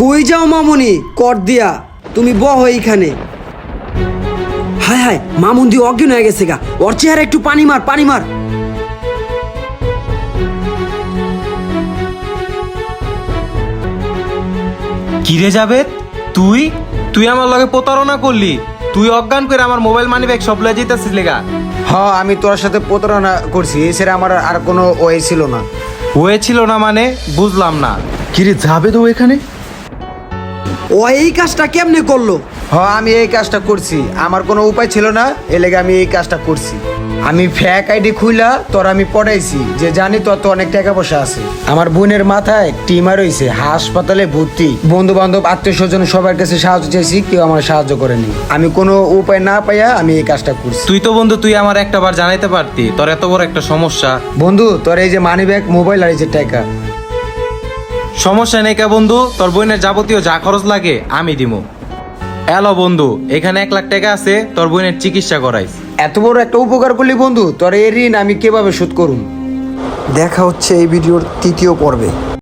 কই যাও মামুনি? কর দিয়া। তুমি বহ এইখানে। হায় হায় মামুন দিয়ে অজ্ঞান হয়ে গেছে গা। ওর চেহারা একটু পানি মার পানি মার। কিরে যাবে তুই? তুই আমার লগে প্রতারণা করলি। তুই অজ্ঞান করে আমার মোবাইল মানি ব্যাগ সব লয়ে যেতেছিস লেগা। হ আমি তোর সাথে প্রতারণা করছি। এছাড়া আমার আর কোনো ওয়ে ছিল না। ওয়ে ছিল না মানে? বুঝলাম না। কিরে যাবে তো এখানে? ও এই কাজটা কেমনে করল? হ আমি এই কাজটা করছি। আমার কোনো উপায় ছিল না এ লেগে আমি এই কাজটা করছি। আমি ফ্যাক আইডি খুইলা তোর আমি পড়াইছি। যে জানি তোর তো অনেক টাকা পয়সা আছে। আমার বোনের মাথায় টিমার হয়েছে হাসপাতালে ভর্তি। বন্ধু বান্ধব আত্মীয় স্বজন সবার কাছে সাহায্য চাইছি কেউ আমার সাহায্য করেনি। আমি কোনো উপায় না পাইয়া আমি এই কাজটা করছি। তুই তো বন্ধু তুই আমার একটা বার জানাইতে পারতি। তোর এত বড় একটা সমস্যা। বন্ধু তোর এই যে মানি ব্যাগ মোবাইল আর এই যে টাকা সমস্যা নেই কা বন্ধু? তোর বোনের যাবতীয় যা খরচ লাগে আমি দিমু। এলো বন্ধু এখানে এক লাখ টাকা আছে তোর বোনের চিকিৎসা করাই। এত বড় একটা উপকার করলি বন্ধু তোর এই ঋণ আমি কীভাবে শোধ করুম? দেখা হচ্ছে এই ভিডিওর তৃতীয় পর্বে।